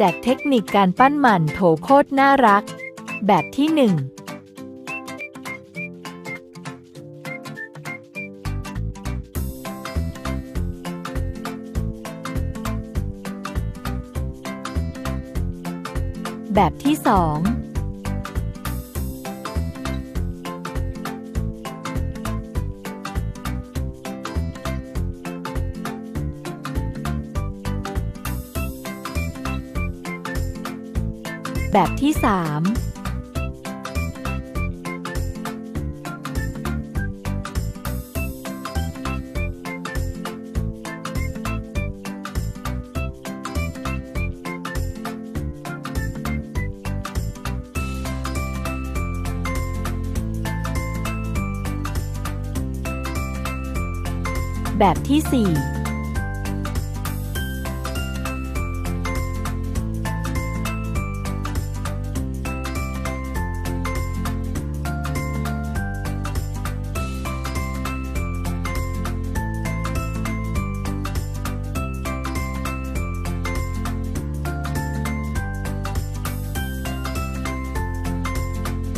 แจกเทคนิคการปั้นหมั่นโถโคตรน่ารัก แบบที่ 1แบบที่ 2 แบบที่สามแบบที่สี่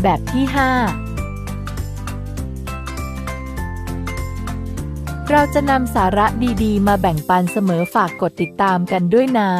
แบบที่ 5 เราจะนำสาระดีๆ มาแบ่งปันเสมอฝากกดติดตามกันด้วยนะ